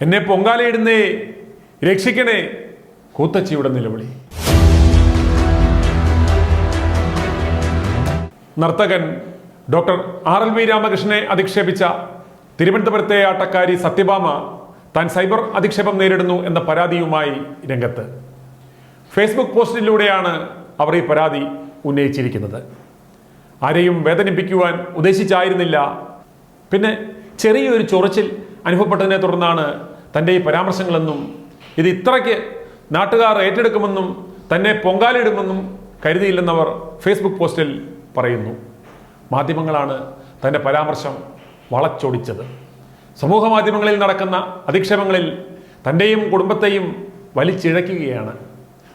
എന്നെ പൊങ്കാലയിടുന്നേ രക്ഷിക്കണേ. കൂത്തച്ചിയുടെ നിലവിളി. നർത്തകൻ ഡോക്ടർ ആർ എൽ വി രാമകൃഷ്ണനെ അധിക്ഷേപിച്ച തിരുവനന്തപുരത്തെ ആട്ടക്കാരി സത്യഭാമ താൻ സൈബർ അധിക്ഷേപം നേരിടുന്നു എന്ന പരാതിയുമായി രംഗത്ത്. ഫേസ്ബുക്ക് പോസ്റ്റിലൂടെയാണ് അവർ ഈ പരാതി ഉന്നയിച്ചിരിക്കുന്നത്. ആരെയും വേദനിപ്പിക്കുവാൻ ഉദ്ദേശിച്ചായിരുന്നില്ല. പിന്നെ ചെറിയൊരു ചൊറിച്ചിൽ അനുഭവപ്പെട്ടതിനെ തുടർന്നാണ് തന്റെ ഈ പരാമർശങ്ങളെന്നും ഇത് ഇത്രയ്ക്ക് നാട്ടുകാർ ഏറ്റെടുക്കുമെന്നും തന്നെ പൊങ്കാലിടുമെന്നും കരുതിയില്ലെന്നവർ ഫേസ്ബുക്ക് പോസ്റ്റിൽ പറയുന്നു. മാധ്യമങ്ങളാണ് തന്റെ പരാമർശം വളച്ചൊടിച്ചത്. സമൂഹ മാധ്യമങ്ങളിൽ നടക്കുന്ന അധിക്ഷേപങ്ങളിൽ തന്റെയും കുടുംബത്തെയും വലിച്ചിഴക്കുകയാണ്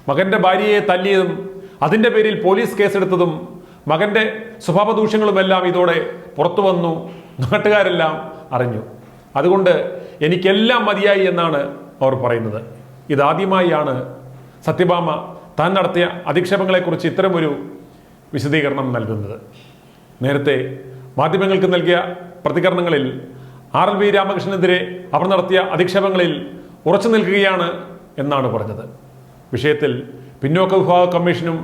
മകന്റെ ഭാര്യയെ തല്ലിയതും അതിന്റെ പേരിൽ പോലീസ് കേസെടുത്തതും മകന്റെ സ്വഭാവദൂഷ്യങ്ങളുമെല്ലാം ഇതോടെ പുറത്തു വന്നു നാട്ടുകാരെല്ലാം അറിഞ്ഞു. അതുകൊണ്ട് എനിക്കെല്ലാം മതിയായി എന്നാണ് അവർ പറയുന്നത്. ഇതാദ്യമായാണ് സത്യഭാമ താൻ നടത്തിയ അധിക്ഷേപങ്ങളെക്കുറിച്ച് ഇത്തരമൊരു വിശദീകരണം നൽകുന്നത്. നേരത്തെ മാധ്യമങ്ങൾക്ക് നൽകിയ പ്രതികരണങ്ങളിൽ ആർ എൽ വി രാമകൃഷ്ണനെതിരെ അവർ നടത്തിയ അധിക്ഷേപങ്ങളിൽ ഉറച്ചു നിൽക്കുകയാണ് എന്നാണ് പറഞ്ഞത്. വിഷയത്തിൽ പിന്നോക്ക വിഭാഗ കമ്മീഷനും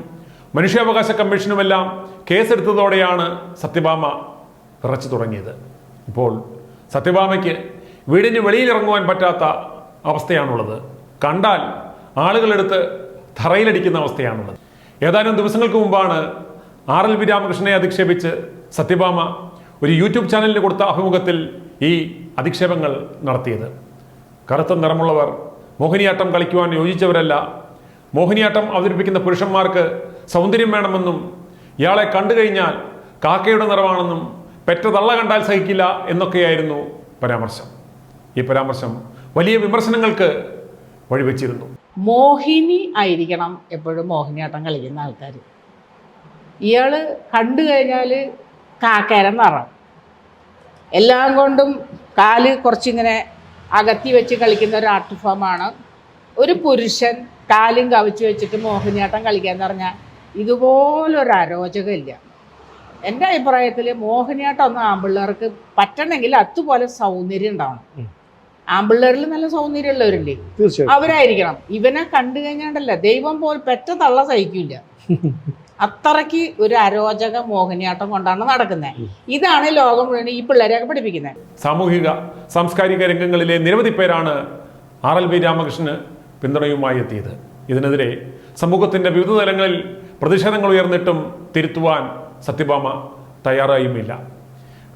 മനുഷ്യാവകാശ കമ്മീഷനുമെല്ലാം കേസെടുത്തതോടെയാണ് സത്യഭാമ വിറച്ചു തുടങ്ങിയത്. ഇപ്പോൾ സത്യഭാമയ്ക്ക് വീടിന് വെളിയിലിറങ്ങുവാൻ പറ്റാത്ത അവസ്ഥയാണുള്ളത്. കണ്ടാൽ ആളുകളെടുത്ത് തറയിലടിക്കുന്ന അവസ്ഥയാണുള്ളത്. ഏതാനും ദിവസങ്ങൾക്ക് മുമ്പാണ് ആർ എൽ പി രാമകൃഷ്ണനെ അധിക്ഷേപിച്ച് സത്യഭാമ ഒരു യൂട്യൂബ് ചാനലിന് കൊടുത്ത അഭിമുഖത്തിൽ ഈ അധിക്ഷേപങ്ങൾ നടത്തിയത്. കറുത്ത നിറമുള്ളവർ മോഹിനിയാട്ടം കളിക്കുവാൻ യോജിച്ചവരല്ല. മോഹിനിയാട്ടം അവതരിപ്പിക്കുന്ന പുരുഷന്മാർക്ക് സൗന്ദര്യം വേണമെന്നും ഇയാളെ കണ്ടു കഴിഞ്ഞാൽ കാക്കയുടെ നിറമാണെന്നും പെറ്റതള്ള കണ്ടാൽ സഹിക്കില്ല എന്നൊക്കെയായിരുന്നു പരാമർശം. ഈ പരാമർശം വലിയ വിമർശനങ്ങൾക്ക് വഴിവെച്ചിരുന്നു. മോഹിനി ആയിരിക്കണം എപ്പോഴും മോഹിനിയാട്ടം കളിക്കുന്ന ആൾക്കാർ ഇയാൾ കണ്ടു കഴിഞ്ഞാൽ കാക്കേരം നിറം എല്ലാം കൊണ്ടും കാൽ കുറച്ചിങ്ങനെ അകത്തി വെച്ച് കളിക്കുന്ന ഒരു ആർട്ട് ഫോമാണ് ഒരു പുരുഷൻ കാലും കവിച്ച് വെച്ചിട്ട് മോഹിനിയാട്ടം കളിക്കാന്ന് പറഞ്ഞാൽ ഇതുപോലൊരു അരോചകമില്ല. എന്റെ അഭിപ്രായത്തിൽ മോഹിനിയാട്ടം ഒന്നും ആമ്പിള്ളേർക്ക് പറ്റണമെങ്കിൽ അതുപോലെ സൗന്ദര്യം ഉണ്ടാവണം. ആമ്പിള്ളേരിൽ നല്ല സൗന്ദര്യമുള്ളവരില്ലേ അവരായിരിക്കണം. ഇവനെ കണ്ടു കഴിഞ്ഞാണ്ടല്ല ദൈവം പോൽ പെറ്റ തള്ള സഹിക്കില്ല അത്രയ്ക്ക് ഒരു അരോചക മോഹിനിയാട്ടം കൊണ്ടാണ് നടക്കുന്നത് ഇതാണ് ലോകം മുഴുവൻ ഈ പിള്ളേരെയൊക്കെ പഠിപ്പിക്കുന്നത് സാമൂഹിക സാംസ്കാരിക രംഗങ്ങളിലെ നിരവധി പേരാണ് ആർ എൽ ബി രാമകൃഷ്ണന് പിന്തുണയുമായി എത്തിയത്. ഇതിനെതിരെ സമൂഹത്തിന്റെ വിവിധ തലങ്ങളിൽ പ്രതിഷേധങ്ങൾ ഉയർന്നിട്ടും തിരുത്തുവാൻ സത്യഭാമ തയ്യാറായുമില്ല.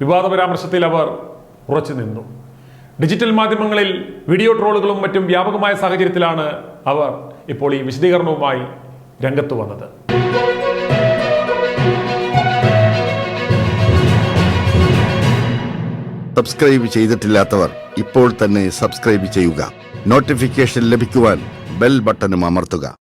വിവാദ പരാമർശത്തിൽ അവർ ഉറച്ചു നിന്നു. ഡിജിറ്റൽ മാധ്യമങ്ങളിൽ വീഡിയോ ട്രോളുകളും മറ്റും വ്യാപകമായ സാഹചര്യത്തിലാണ് അവർ ഇപ്പോൾ ഈ വിശദീകരണവുമായി രംഗത്ത് വന്നത്. സബ്സ്ക്രൈബ് ചെയ്തിട്ടില്ലാത്തവർ ഇപ്പോൾ തന്നെ സബ്സ്ക്രൈബ് ചെയ്യുക. നോട്ടിഫിക്കേഷൻ ലഭിക്കുവാൻ ബെൽ ബട്ടണും അമർത്തുക.